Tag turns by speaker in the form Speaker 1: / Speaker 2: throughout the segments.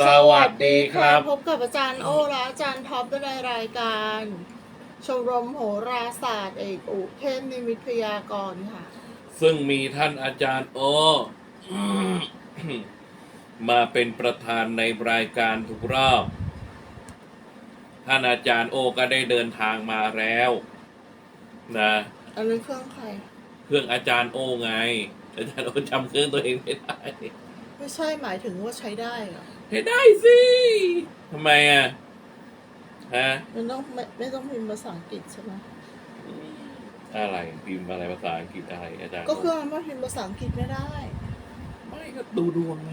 Speaker 1: สวัสดีครับ
Speaker 2: พบกับอาจารย์โอและอาจารย์ท็อปในรายการ ชมรมโหราศาสตร์เอกอุเทพนิมิตพยากรณ์ค่ะ
Speaker 1: ซึ่งมีท่านอาจารย์โอ มาเป็นประธานในรายการทุกรอบ ท่านอาจารย์โอก็ได้เดินทางมาแล้วนะ
Speaker 2: อันนี้เครื่องใคร
Speaker 1: เครื่องอาจารย์โอไง อาจารย์โอจำเครื่องตัวเองไม่ได้
Speaker 2: ไม่ใช่หมายถึงว่าใช้ได้เหรอ
Speaker 1: ให้ได้สิทำไมอะฮะ
Speaker 2: มันต้องไม่ไม่ต้องพิมพ์ภาษาอังกฤษใช่ไหม
Speaker 1: อะไรพิมพ์อะไรภาษาอังกฤษอะไรอาจารย์
Speaker 2: ก็เครื่
Speaker 1: โอ
Speaker 2: องมันพิมพ์ภาษาอังกฤษไม่ได้
Speaker 1: ไม่ก็ดูดวงไง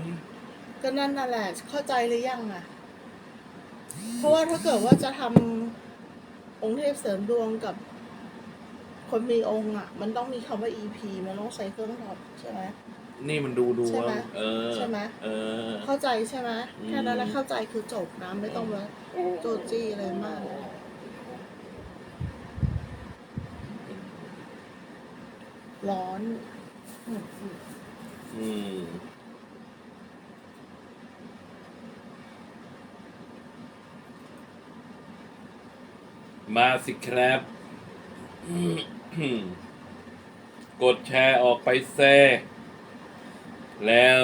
Speaker 2: ก็นั่นน่ะแหละเข้าใจหรือยังอะ เพราะว่าถ้าเกิดว่าจะทำองค์เทพเสริมดวงกับ คนมีองค์อะ มันต้องมีคำว่า EP มันต้องใช้เครื่องท็อปใช่ไหม
Speaker 1: นี่มันดูดว
Speaker 2: ใช่
Speaker 1: ง
Speaker 2: ไหม
Speaker 1: เออ
Speaker 2: ใช่ไหม
Speaker 1: เออ
Speaker 2: เข้าใจใช่ไหม
Speaker 1: อืม
Speaker 2: แค่นั้นแหละเข้าใจคือจบนะไม่ต้องมาโจจี้อะไรมาก ร้อนอืมอืม
Speaker 1: อืมมาสิครับกดแชร์ออกไปแซ่ แล้ว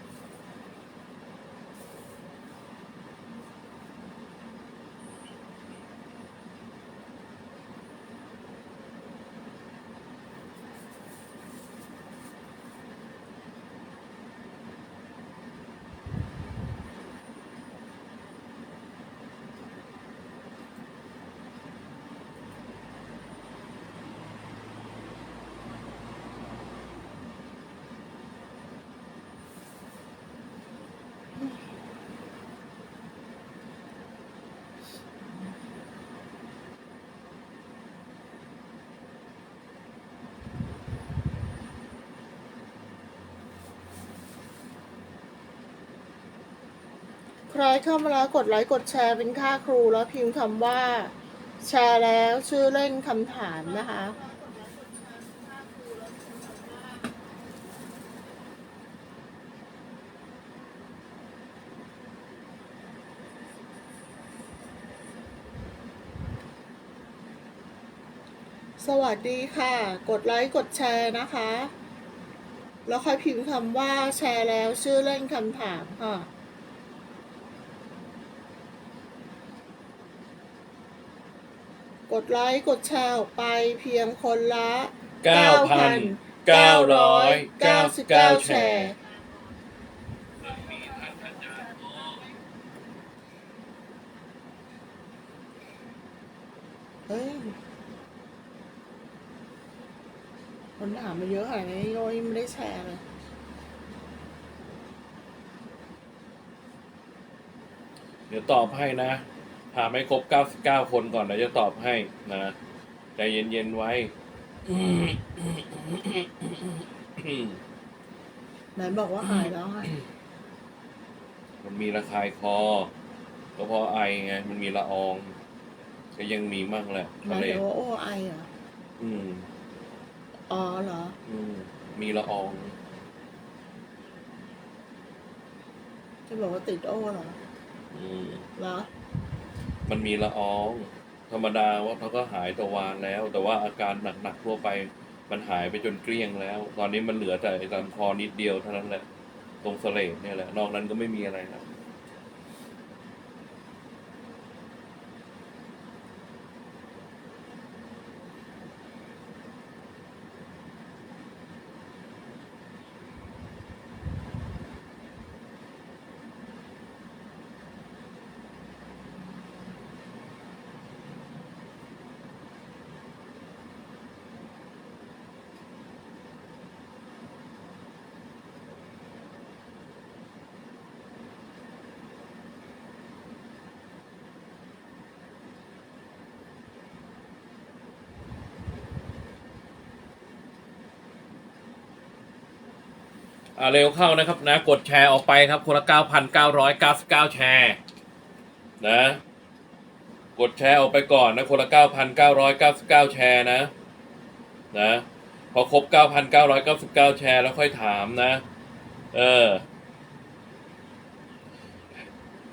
Speaker 2: ใครเข้ามาแล้วกดไลค์กดแชร์เป็นค่าครูแล้วพิมพ์คำว่า แชร์แล้วชื่อเล่นคำถามนะคะ สวัสดีค่ะ กดไลค์กดแชร์นะคะ แล้วค่อยพิมพ์คำว่าแชร์แล้วชื่อเล่นคำถามค่ะ กดไลค์กดแชร์ออกไปเพียงคนละ
Speaker 1: 9,999
Speaker 2: 9,999 แชร์ เฮ้ย คนถามมาเยอะขนาดนี้โยยังไม่ได้แชร์เลย
Speaker 1: เดี๋ยวตอบให้นะ หาไม่ครบ 99 คนก่อนเดี๋ยวจะตอบให้นะใจเย็นๆไว้
Speaker 2: ไหนบอกว่าหายแล้วไง
Speaker 1: มันมีระคายคอ ก็เพราะไอไง มันมีละออง ก็ยังมีมั่งแหละ
Speaker 2: ห
Speaker 1: ทะ
Speaker 2: มาย
Speaker 1: เล
Speaker 2: ถึงว่าโอไอเหรอ
Speaker 1: อืม
Speaker 2: อ๋อเหรอ
Speaker 1: อืม มีละออง
Speaker 2: จะบอกว่าติดโอเหรอ
Speaker 1: อืม
Speaker 2: เหรอ
Speaker 1: มันมีละออง ธรรมดาว่าเขาก็หายตะวานแล้ว แต่ว่าอาการหนักๆทั่วไปมันหายไปจนเกลี้ยงแล้ว ตอนนี้มันเหลือแต่ไอ้ลำคอนิดเดียวเท่านั้นแหละ ตรงเสลดเนี่ยแหละ นอกนั้นก็ไม่มีอะไรแล้ว เร็วเข้านะครับนะกดแชร์ออกไปครับคนละ9,999 แชร์นะกดแชร์ออกไปก่อนนะคนละ 9,999 แชร์นะนะพอครบ 9,999 แชร์แล้วค่อยถามนะ เออ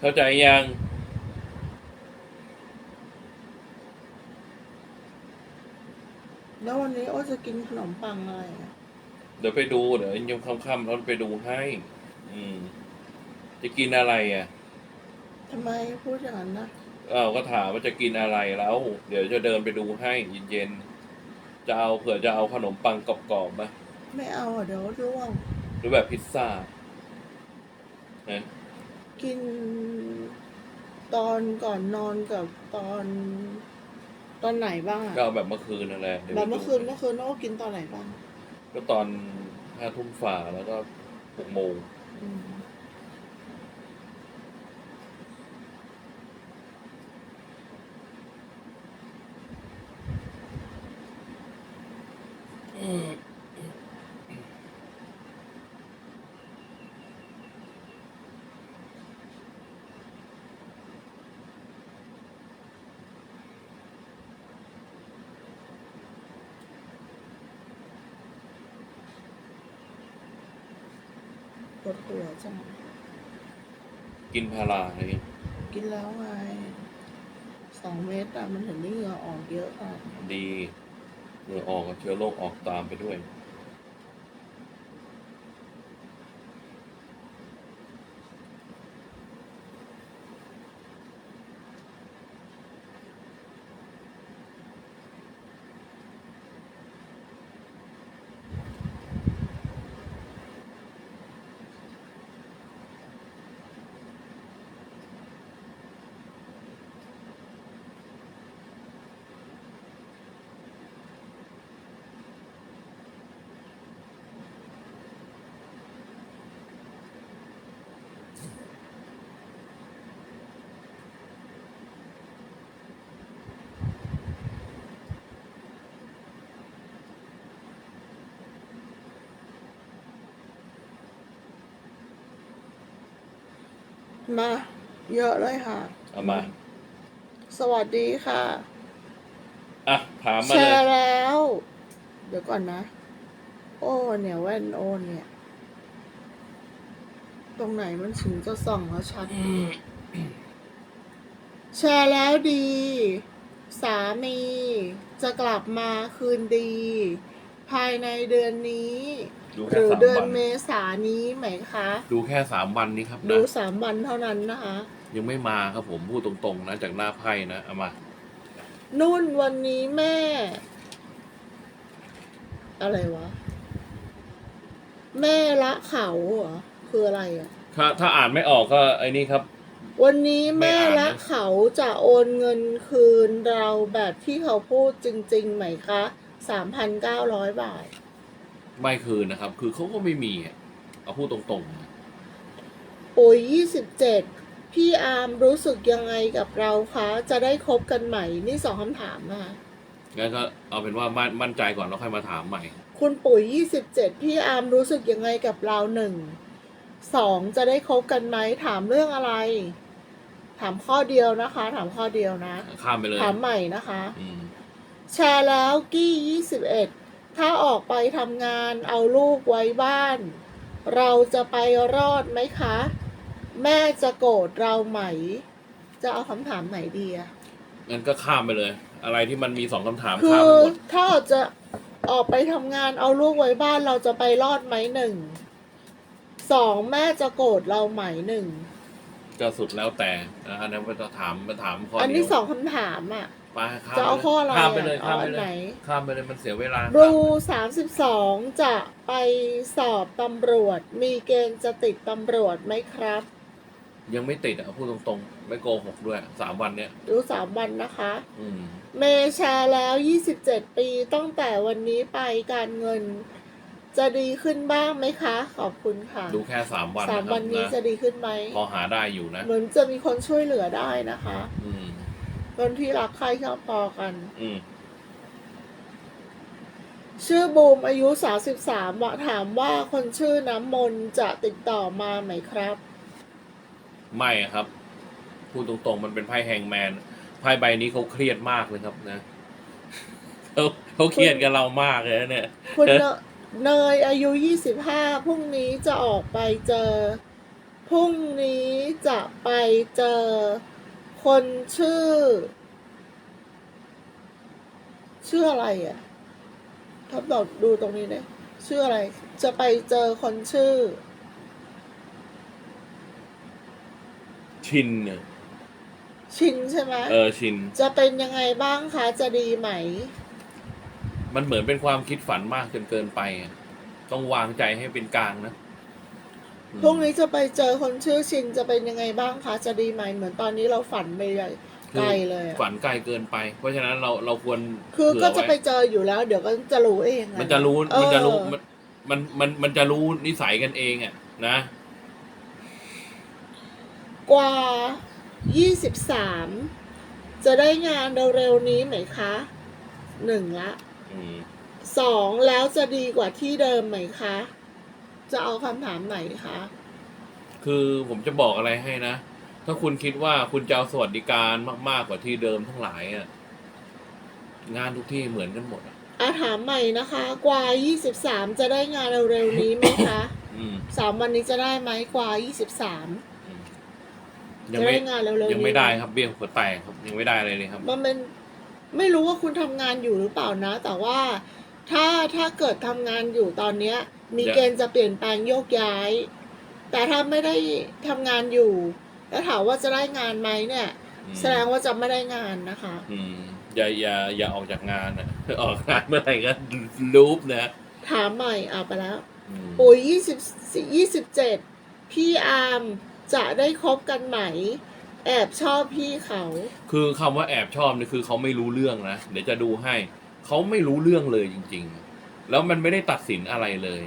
Speaker 1: เข้าใจยัง
Speaker 2: แล้ววันนี้โอ้จะกินขนมปังอะไรอะ
Speaker 1: เดี๋ยวไปดูเดี๋ยวยังค่ำๆแล้วไปดูให้ อืม จะกินอะไรอะ
Speaker 2: ทำไมพูดอย่างนั้นนะ
Speaker 1: อ้าวก็ถามว่าจะกินอะไรแล้ว เดี๋ยวจะเดินไปดูให้เย็นๆจะเอาเผื่อจะเอาขนมปังกรอบๆไหม
Speaker 2: ไม่เอาอะเดี๋ยวร่วง
Speaker 1: หรือแบบพิซซ่านะ
Speaker 2: กินตอนก่อนนอนกับตอนตอนไหนบ้างอะ
Speaker 1: ก็เอาแบบเมื่อคืนนั่นแหละดี๋ยว
Speaker 2: แบ
Speaker 1: ไป
Speaker 2: บ
Speaker 1: ดู
Speaker 2: เมื่อคืนเมื่อคืนโอ้กินตอนไหนบ้าง
Speaker 1: ก็ตอนห้าทุ่มฝ่าแล้วก็หกโมง
Speaker 2: อืม ป วดหัวจัง
Speaker 1: กินพาราอะไรอย่างเงี้ย
Speaker 2: กินแล้วไงสองเม็ดอะมันถึงได้เหงื่อออกเยอะอะ
Speaker 1: ดีเหงื่อออกเชื้อโรคออกตามไปด้วย
Speaker 2: มา เยอะเลยค่ะ
Speaker 1: เอามา
Speaker 2: สวัสดีค่ะ
Speaker 1: อะ ถามมา
Speaker 2: แช
Speaker 1: เลย
Speaker 2: ร์แล้ว เดี๋ยวก่อนนะ โอ้เนี่ยแว่นโอเนี่ย ตรงไหนมันถึงจะส่องแล้วชัด แชร์แล้วดี สามี จะกลับมาคืนดี ภายในเดือนนี้
Speaker 1: ดู
Speaker 2: ห
Speaker 1: แค่
Speaker 2: รือ
Speaker 1: สาม
Speaker 2: เดือน
Speaker 1: วัน
Speaker 2: เมษานี้ไหมคะ
Speaker 1: ดูแค่สามวันนี้ครับ
Speaker 2: ดู
Speaker 1: นะ
Speaker 2: สามวันเท่านั้นนะคะ
Speaker 1: ยังไม่มาครับผมพูดตรงๆนะจากหน้าไพ่นะเอามา
Speaker 2: นุ่นวันนี้แม่ อะไรวะ แม่ละเขาเหรอคืออะไรอะ
Speaker 1: ถ้าถ้าอ่านไม่ออกก็ไอ้นี่ครับ
Speaker 2: วันนี้แม่
Speaker 1: ไม่อ่านนะ
Speaker 2: ละเขาจะโอนเงินคืนเราแบบที่เขาพูดจริง ๆ ไหมคะสามพันเก้าร้อยบาท
Speaker 1: ไม่คืนนะครับ คือเขาก็ไม่มีอะเอาพูดตรงๆนะ
Speaker 2: ปุ๋ยยี่สิบเจ็ดพี่อาร์มรู้สึกยังไงกับเราคะ จะได้คบกันใหม่ นี่สองคำถามนะคะ
Speaker 1: งั้นก็เอาเป็นว่ามั่นมั่นใจก่อนแล้วค่อยมาถามใหม่
Speaker 2: คุณปุ๋ยยี่สิบเจ็ดพี่อาร์มรู้สึกยังไงกับเราหนึ่งสองจะได้คบกันไหมถามเรื่องอะไร ถามข้อเดียวนะคะ ถามข้อเดียวนะ
Speaker 1: ข้ามไปเลย
Speaker 2: ถามใหม่นะคะ
Speaker 1: อืม
Speaker 2: แชร์แล้วกี้ยี่สิบเอ็ด ถ้าออกไปทำงานเอาลูกไว้บ้าน เราจะไปรอดไหมคะ แม่จะโกรธเราไหม จะเอาคำถามไหนดีอะ
Speaker 1: งั้นก็ข้ามไปเลย อะไรที่มันมีสองคำถาม
Speaker 2: คื
Speaker 1: ข้าม
Speaker 2: อ
Speaker 1: ไปหมด
Speaker 2: ถ้าเราจะออกไปทำงานเอาลูกไว้บ้านเราจะไปรอดไหมหนึ่งสองแม่จะโกรธเราไหมหนึ่ง
Speaker 1: ก็สุดแล้วแต่นะอันนั้นมาถามมาถามข้อ
Speaker 2: อัน
Speaker 1: เดี
Speaker 2: นี้
Speaker 1: ยว
Speaker 2: สองคำถามอะ
Speaker 1: ไปข้าม
Speaker 2: จะเอาข้ออะไร
Speaker 1: ข้ามไปเลย
Speaker 2: อะ
Speaker 1: ข้าม
Speaker 2: เอา
Speaker 1: ไป
Speaker 2: อัน
Speaker 1: เล
Speaker 2: ไหน
Speaker 1: ยข้ามไปเลยมันเสียเวลา
Speaker 2: บรูสามสิบสองจะไปสอบตำรวจ มีเกณฑ์จะติดตำรวจไหมครับ
Speaker 1: ยังไม่ติดอะพูดตรงๆ ไม่โกหกด้วยสามวันเนี้ย
Speaker 2: รู้สามวันนะคะ
Speaker 1: อืม
Speaker 2: เมแชร์แล้ว 27 ปีตั้งแต่วันนี้ไปการเงิน จะดีขึ้นบ้างไหมคะ ขอบคุณค่ะ
Speaker 1: ดูแค่สามวัน
Speaker 2: สาม
Speaker 1: นะครับ
Speaker 2: วันนี้
Speaker 1: นะ
Speaker 2: จะดีขึ้นไหม
Speaker 1: พอหาได้อยู่นะ
Speaker 2: เหมือนจะมีคนช่วยเหลือได้นะคะ
Speaker 1: อืม
Speaker 2: คนที่รักใครชอบพอกัน
Speaker 1: อืม
Speaker 2: ชื่อบูมอายุสาสิบสามถามว่าคนชื่อน้ำมนต์จะติดต่อมาไหมครับ
Speaker 1: ไม่ครับ พูดตรงๆ มันเป็นไพ่แฮงแมนไพ่ใบนี้เขาเครียดมากเลยครับนะเขาเขาเครียดกับเรามากเลยนะเนี่ย
Speaker 2: คุณ
Speaker 1: เอ๊ะ
Speaker 2: เนเนยอายุยี่สิบห้าพรุ่งนี้จะออกไปเจอ พรุ่งนี้จะไปเจอ คนชื่อ ชื่ออะไรอะท็อปบอกดูตรงนี้เลยชื่ออะไร จะไปเจอคนชื่อ
Speaker 1: ชินเนี่ย
Speaker 2: ชินใช่ไหม
Speaker 1: เออชิน
Speaker 2: จะเป็นยังไงบ้างคะจะดีไหม
Speaker 1: มันเหมือนเป็นความคิดฝันมากจนเกินไปอะต้องวางใจให้เป็นกลางนะอืม
Speaker 2: พรุ่งนี้จะไปเจอคนชื่อชินจะเป็นยังไงบ้างคะจะดีไหมเหมือนตอนนี้เราฝันไปใหญ่ไกลเลยอะ
Speaker 1: ฝันไกลเกินไป เพราะฉะนั้นเราเราควร
Speaker 2: คือ
Speaker 1: เผื่
Speaker 2: ก็จะไป
Speaker 1: ว้
Speaker 2: เจออยู่แล้ว เดี๋ยวก็จะรู้เองอ
Speaker 1: มันจะรู้
Speaker 2: เออ
Speaker 1: มันจะรู้มันมันมันมันจะรู้นิสัยกันเองอะนะ
Speaker 2: กว่า 23 จะได้งานเร็วๆนี้ไหมคะหนึ่งละ
Speaker 1: อืม
Speaker 2: สองแล้วจะดีกว่าที่เดิมไหมคะ จะเอาคำถามไหนคะ
Speaker 1: คือผมจะบอกอะไรให้นะ ถ้าคุณคิดว่าคุณจะเอาสวัสดิการมาก ๆ กว่าที่เดิมทั้งหลายอะงานทุกที่เหมือนกันหมดอะ
Speaker 2: อาถามใหม่นะคะ กว่า23 จะได้งานเร็วๆนี้ไหมคะ
Speaker 1: อืม
Speaker 2: สามวันนี้จะได้ไหมกว่า23
Speaker 1: อืมยั
Speaker 2: จะ
Speaker 1: งไม่
Speaker 2: ได้งานเร็วๆนี้
Speaker 1: ยังไม่ได้ครับเบี้ยหัวแตกครับยังไม่ได้อะไรเลยครับ
Speaker 2: มันเป็นไม่รู้ว่าคุณทำงานอยู่หรือเปล่านะ แต่ว่า ถ้าถ้าเกิดทำงานอยู่ตอนเนี้ย มี
Speaker 1: อย่า
Speaker 2: เกณฑ์จะเปลี่ยนแปลงโยกย้าย แต่ถ้าไม่ได้ทำงานอยู่ แล้วถามว่าจะได้งานไหมเนี่ย
Speaker 1: อืม
Speaker 2: แสดงว่าจะไม่ได้งานนะคะ
Speaker 1: อืมอย่าอย่าอย่าออกจากงานนะ ออกงานเมื่อไหร่ก็ลูปนะ
Speaker 2: ถามใหม่เอาไปแล้ว
Speaker 1: อืม
Speaker 2: ปุ๋ยยี่สิบยี่สิบเจ็ดพี่อาร์มจะได้คบกันไหม แอบชอบพี่เขา
Speaker 1: คือคำว่าแอบชอบนี่คือเขาไม่รู้เรื่องนะ เดี๋ยวจะดูให้ เขาไม่รู้เรื่องเลยจริง ๆ แล้วมันไม่ได้ตัดสินอะไรเลย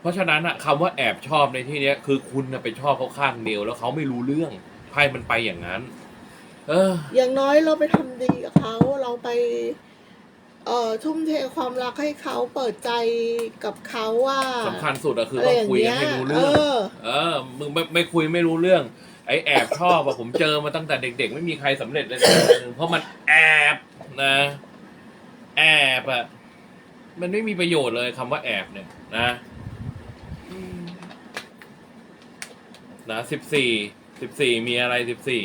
Speaker 1: เพราะฉะนั้นอะคำว่าแอบชอบในที่เนี้ย คือคุณน่ะไปชอบเขาข้างเดียวแล้วเขาไม่รู้เรื่องไพ่มันไปอย่างนั้น เออ
Speaker 2: อย่างน้อยเราไปทำดีกับเขาเราไป เอ่อทุ่มเทความรักให้เขาเปิดใจกับเขาว่า
Speaker 1: สำคัญสุดอะคือ
Speaker 2: อะไร
Speaker 1: ต้อง
Speaker 2: อย่าง
Speaker 1: คุย
Speaker 2: เงี้
Speaker 1: กัน
Speaker 2: ย
Speaker 1: ให้รู้
Speaker 2: เอ
Speaker 1: เรื่อง
Speaker 2: อ
Speaker 1: เออ มึงไม่ไม่คุยไม่รู้เรื่อง ไอ้แอบชอบอะผมเจอมาตั้งแต่เด็ก ๆ ไม่มีใครสำเร็จเลยสักคนหนึ่งเพราะมันแอบนะ แอบอะมันไม่มีประโยชน์เลยคำว่าแอบเนี่ย นะนะสิบสี่สิบสี่มีอะไรสิบสี่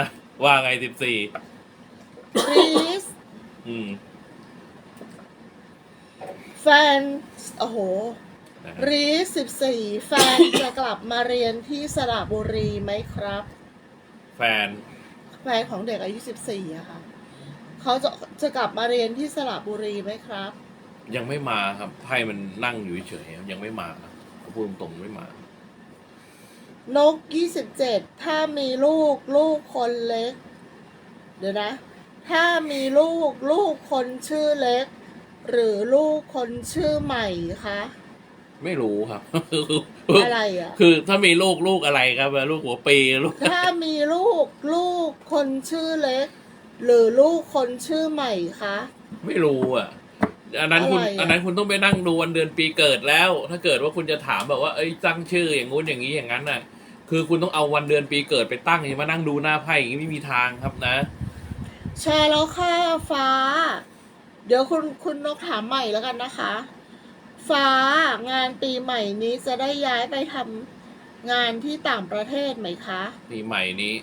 Speaker 1: นะว่าไงสิบสี่
Speaker 2: รีส
Speaker 1: อืม
Speaker 2: แฟน โอ้โห
Speaker 1: นะ
Speaker 2: รีสสิบสี่แฟนจะกลับมาเรียนที่สระบุรีไหมครับ
Speaker 1: แฟน
Speaker 2: แฟนของเด็กอายุสิบสี่อะค่ะเขาจะจะกลับมาเรียนที่สระบุรีไหมครับ
Speaker 1: ยังไม่มาครับไพ่มันนั่งอยู่เฉยๆยังไม่มาเขาพูดตรงๆไม่มา
Speaker 2: นกยี่สิบเจ็ดถ้ามีลูกลูกคนเล็ก เดี๋ยวนะ ถ้ามีลูกลูกคนชื่อเล็ก หรือลูกคนชื่อใหม่คะ
Speaker 1: ไม่รู้ครับ
Speaker 2: อะไรอะ
Speaker 1: คือถ้ามีลูกลูกอะไรครับ ลูกหัวปีลูก
Speaker 2: ถ้ามีลูกลูกคนชื่อเล็ก หรือลูกคนชื่อใหม่คะ
Speaker 1: ไม่รู้อะ อันนั้นคุณ
Speaker 2: อะไรอะ
Speaker 1: อันนั้นคุณต้องไปนั่งดูวันเดือนปีเกิดแล้ว ถ้าเกิดว่าคุณจะถามแบบว่า เอ้ยตั้งชื่ออย่างงู้นอย่างนี้อย่างนั้นน่ะ คือคุณต้องเอาวันเดือนปีเกิดไปตั้งอย่ามานั่งดูหน้าไพ่อย่างนี้ไม่มีทางครับนะ
Speaker 2: แชร์แล้วค่ะฟ้า เดี๋ยวคุณคุณนกถามใหม่แล้วกันนะคะ ฟ้างานปีใหม่นี้จะได้ย้ายไปทำงานที่ต่างประเทศไหมคะ
Speaker 1: ปีใหม่นี้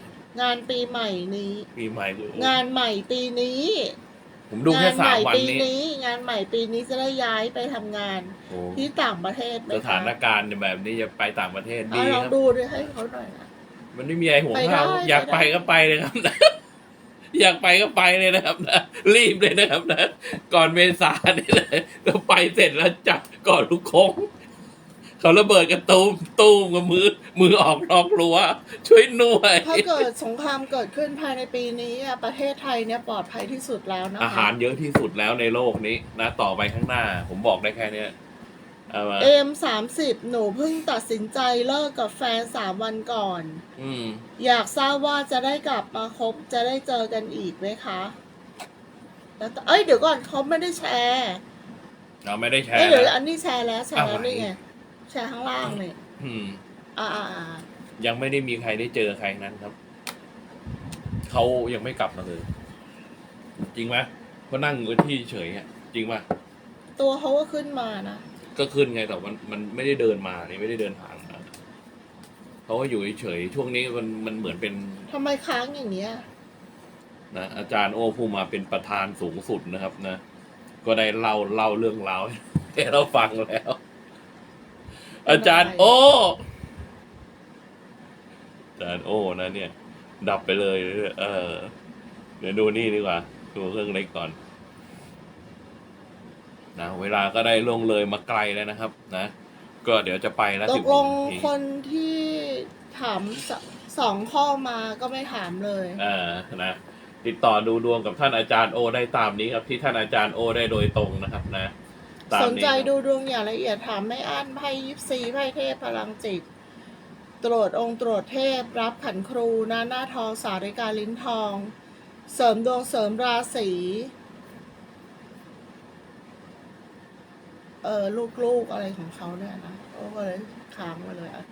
Speaker 2: งานปีใหม่นี้
Speaker 1: ปีใหม่กู
Speaker 2: งานใหม่ปีนี้
Speaker 1: ผมดูแค่
Speaker 2: งาน
Speaker 1: สา
Speaker 2: ให
Speaker 1: ม
Speaker 2: ม่
Speaker 1: วัน
Speaker 2: ปี
Speaker 1: นี้
Speaker 2: นี้ งานใหม่ปีนี้จะได้ย้ายไปทำงาน
Speaker 1: โอ้
Speaker 2: ที่ต่างประเทศไหม
Speaker 1: ส
Speaker 2: คะ
Speaker 1: ถานการณ์แบบนี้จะไปต่างประเทศดี
Speaker 2: เอาล
Speaker 1: ค
Speaker 2: อง
Speaker 1: รับ
Speaker 2: ดูด้วยให้เขาหน่อยนะ
Speaker 1: มันไม่มีอะไรห่วง
Speaker 2: ไปได้
Speaker 1: เราอยาก
Speaker 2: ไป
Speaker 1: ไป
Speaker 2: ได้
Speaker 1: ก็ไปเลยครับนะ อยากไปก็ไปเลยนะครับนะรีบเลยนะครับนะ ก่อนเมษานี่เลยเราไปเสร็จแล้วจับก่อนลูกโค้งเขาระเบิดกันตูมตูมกับมือ มือออกนอกรั้วช่วยหน่วย
Speaker 2: ถ้าเกิดสงครามเกิดขึ้นภายในปีนี้อะประเทศไทยเนี่ยปลอดภัยที่สุดแล้วนะคะ
Speaker 1: อาหารเยอะที่สุดแล้วในโลกนี้นะ ต่อไปข้างหน้า ผมบอกได้แค่เนี้ย เอามา
Speaker 2: เอ็มสามสิบหนูเพิ่งตัดสินใจเลิกกับแฟนสามวันก่อน
Speaker 1: อืม
Speaker 2: อยากทราบว่าจะได้กลับมาคบจะได้เจอกันอีกไหมคะแล้วต่อเอ้ยเดี๋ยวก่อนเขาไม่ได้แชร์
Speaker 1: เราไม่ได้แช
Speaker 2: เอ้ย
Speaker 1: ร์
Speaker 2: เดี๋ยว
Speaker 1: นะ
Speaker 2: อันนี้แชร์แล้วแชร์แล้ว
Speaker 1: อะไร
Speaker 2: นี่ไงแชร์ข้างล่างเนี่ย
Speaker 1: อืม
Speaker 2: อ่าอ่าอ่า
Speaker 1: ยังไม่ได้มีใครได้เจอใครนั้นครับ เขายังไม่กลับมาเลย จริงไหมก็นั่งอยู่ที่เฉยอะจริงป่ะ
Speaker 2: ตัวเขาก็ขึ้นมานะ
Speaker 1: ก็ขึ้นไงแต่มันมันไม่ได้เดินมานี่ไม่ได้เดินผ่านมาเขาก็อยู่เฉยๆช่วงนี้มันมันเหมือนเป็น
Speaker 2: ทำไมค้างอย่างเงี้ย
Speaker 1: นะอาจารย์โอ้ผู้มาเป็นประธานสูงสุดนะครับนะ ก็ได้เล่าเล่าเรื่องราวให้เราฟังแล้ว อาจารย์โอ้อาจารย์โอ้นะเนี่ย ดับไปเลย เออเดี๋ยวดูนี่ดีกว่า ดูเครื่องเล็กก่อน นะเวลาก็ได้ล่วงเลยมาไกลแล้วนะครับ นะ ก็เดี๋ยวจะไปแล้ว
Speaker 2: ต
Speaker 1: สิ
Speaker 2: ก
Speaker 1: บ
Speaker 2: ลง
Speaker 1: นาที
Speaker 2: คนที่ถามสสองข้อมาก็ไม่ถามเลย
Speaker 1: อ่านะติดต่อดูดวงกับท่านอาจารย์โอได้ตามนี้ครับที่ท่านอาจารย์โอได้โดยตรงนะครับนะตาม
Speaker 2: สน
Speaker 1: นี้
Speaker 2: ใจ
Speaker 1: ครับ
Speaker 2: ดูดวงอย่างละเอียดถามไม่อั้นไพ่ยิปซีไพ่เทพพลังจิต ตรวจองค์ตรวจเทพ รับขันครูหน้าหน้าทองสาริกาลิ้นทอง เสริมดวงเสริมราศี เออลูกๆอะไรของเขาเนี่ยนะโอ้ก็เลยค้างไปเลยอะ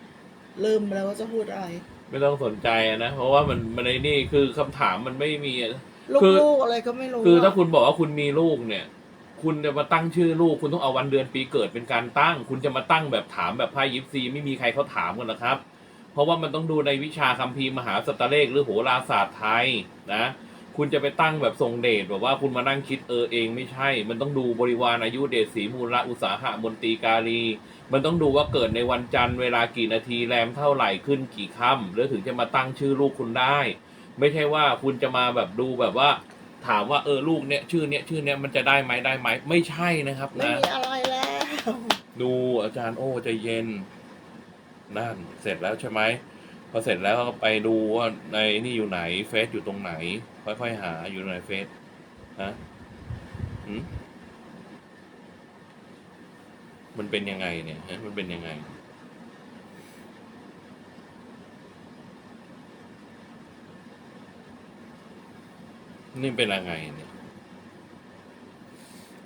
Speaker 2: ลืมไปแล้วว่าจะพูดอะไร
Speaker 1: ไม่ต้องสนใจอะนะ เพราะว่ามันมันในนี่คือคำถามมันไม่มีอะ คือ
Speaker 2: ลูกๆอะไรก็ไม่รู้
Speaker 1: คือถ้าะคุณบอกว่าคุณมีลูกเนี่ย คุณจะมาตั้งชื่อลูก คุณต้องเอาวันเดือนปีเกิดเป็นการตั้ง คุณจะมาตั้งแบบถามแบบไพ่ยิปซีไม่มีใครเขาถามกันนะครับ เพราะว่ามันต้องดูในวิชาคัมภีร์มหาสตเลขหรือโหราศาสตร์ไทยนะ คุณจะไปตั้งแบบทรงเดชแบบว่าคุณมานั่งคิดเออเองไม่ใช่ มันต้องดูบริวารอายุเดชสีมูลละอุตสาหะมนตรีกาลีมันต้องดูว่าเกิดในวันจันทร์เวลากี่นาทีแรมเท่าไหร่ขึ้นกี่ค่ำแล้วถึงจะมาตั้งชื่อลูกคุณได้ ไม่ใช่ว่าคุณจะมาแบบดูแบบว่า ถามว่าเออลูกเนี้ยชื่อเนี้ยชื่อเนี้ยมันจะได้ไหมได้ไหมไม่ใช่นะครับ
Speaker 2: ไม่
Speaker 1: นะ
Speaker 2: มีอะไรแล้ว
Speaker 1: ดูอาจารย์โอ้ใจเย็นนั่นเสร็จแล้วใช่ไหมพอเสร็จแล้วก็ไปดูว่าในนี่อยู่ไหนเฟซอยู่ตรงไหน ค่อยๆหาอยู่ในเฟซฮะมันเป็นยังไงเนี่ยฮะมันเป็นยังไง นี่เป็นยังไงเนี่ย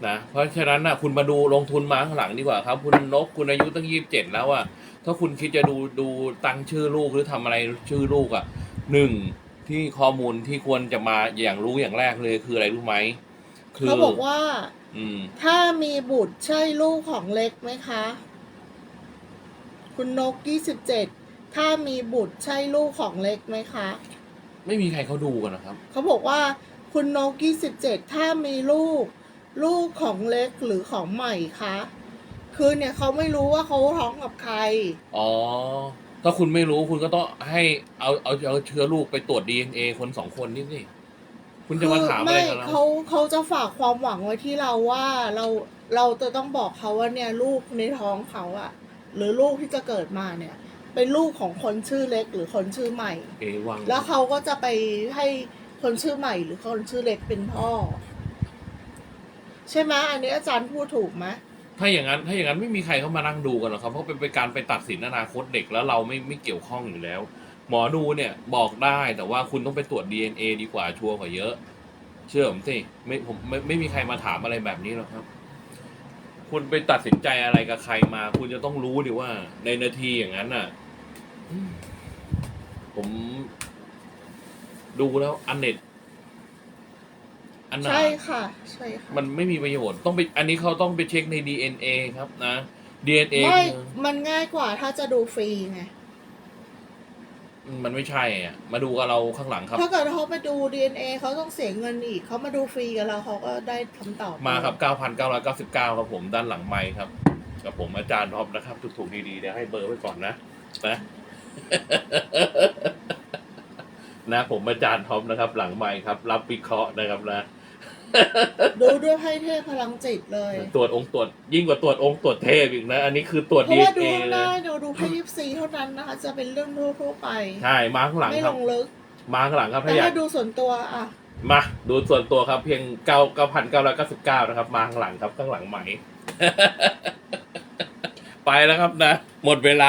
Speaker 1: นะเพราะฉะนั้นนะคุณมาดูลงทุนมาข้างหลังดีกว่าครับ คุณนกคุณอายุตั้งยี่สิบเจ็ดแล้วอะถ้าคุณคิดจะดูดูตั้งชื่อลูกหรือทำอะไรชื่อลูกอะหนึ่ง ที่ข้อมูลที่ควรจะมาอย่างรู้อย่างแรกเลยคืออะไรรู้ไหมคื
Speaker 2: เขาบอกว่า
Speaker 1: อืม
Speaker 2: ถ้ามีบุตรใช่ลูกของเล็กไหมคะ คุณนกยี่สิบเจ็ดถ้ามีบุตรใช่ลูกของเล็กไหมคะ
Speaker 1: ไม่มีใครเขาดูกันนะครับ
Speaker 2: เขาบอกว่า คุณนกยี่สิบเจ็ดถ้ามีลูก ลูกของเล็กหรือของใหม่คะคือเนี่ยเขาไม่รู้ว่าเขาท้องกับใคร
Speaker 1: อ๋อ ถ้าคุณไม่รู้คุณก็ต้องให้เอาเอาเอาเชื้อลูกไปตรวจ DNA คนสองคนนี่สิคุณจะมาถามอะไร
Speaker 2: ไม่
Speaker 1: กับเรา
Speaker 2: เขาเขาจะฝากความหวังไว้ที่เราว่าเราเราจะต้องบอกเขาว่าเนี่ยลูกในท้องเขาอะหรือลูกที่จะเกิดมาเนี่ย เป็นลูกของคนชื่อเล็กหรือคนชื่อใหม่
Speaker 1: เอวัง
Speaker 2: แล้วเขาก็จะไปให้คนชื่อใหม่ หรือคนชื่อเล็กเป็นพ่อ ใช่ไหมอันนี้อาจารย์พูดถูกไหม
Speaker 1: ถ้าอย่างนั้นถ้าอย่างนั้นไม่มีใครเข้ามานั่งดูกันหรอกครับ เพราะเป็นเป็นการไปตัดสินอนาคตเด็กแล้วเราไม่ไม่เกี่ยวข้องอยู่แล้ว หมอดูเนี่ยบอกได้แต่ว่าคุณต้องไปตรวจ DNA ดีกว่าชัวร์กว่าเยอะ เชื่อผมสิไม่ผมไม่ไม่มีใครมาถามอะไรแบบนี้หรอกครับ คุณไปตัดสินใจอะไรกับใครมา คุณจะต้องรู้ดิว่า ในนาทีอย่างนั้นน่ะ ผมดูแล้วอันเน็ต อันหนา
Speaker 2: ใช่ค่ะ ใช่ค่ะ
Speaker 1: มันไม่มีประโยชน์ต้องไปอันนี้เขาต้องไปเช็คใน DNA ครับนะ DNA
Speaker 2: ไม่
Speaker 1: คือ
Speaker 2: มันง่ายกว่าถ้าจะดูฟรีไง
Speaker 1: มันไม่ใช่อะมาดูกับเราข้างหลังครับ
Speaker 2: ถ้าเกิดเขาไปดู DNA เขาต้องเสียเงินอีก เขามาดูฟรีกับเราเขาก็ได้คำตอบ
Speaker 1: มาครับ 9,999 ครับผมด้านหลังไมค์ครับ กับผมอาจารย์ท็อปนะครับ ถูกๆดีๆเดี๋ยวให้เบอร์ไว้ก่อนนะนะ นะผมอาจารย์ท็อปนะครับ หลังไมค์ครับ รับวิเคราะห์นะครับนะ
Speaker 2: ดูด้วยไพ่เทพพลังจิตเลย
Speaker 1: ตรวจองค์ตรวจยิ่งกว่าตรวจองค์ตรวจเทพอีกนะ อันนี้คือตรวจ
Speaker 2: เพราะว่าดู
Speaker 1: DNA
Speaker 2: ข้างห
Speaker 1: เล
Speaker 2: น้ายดูดูไพ่ยิปซีเท่านั้นนะคะ จะเป็นเรื่องทั่วๆไป
Speaker 1: ใช่มาข้างหลัง
Speaker 2: ไม่
Speaker 1: ค
Speaker 2: ล
Speaker 1: รับ
Speaker 2: งลึก
Speaker 1: มาข้างหลังครับ
Speaker 2: แต่
Speaker 1: ถ้าอยาก
Speaker 2: ถ้าดูส่วนตัวอะ
Speaker 1: มาดูส่วนตัวครับเพียงเก้าเก้าพันเก้าร้อยเก้าสิบเก้านะครับ มาข้างหลังครับข้างหลังไหม ไปแล้วครับนะ หมดเวลา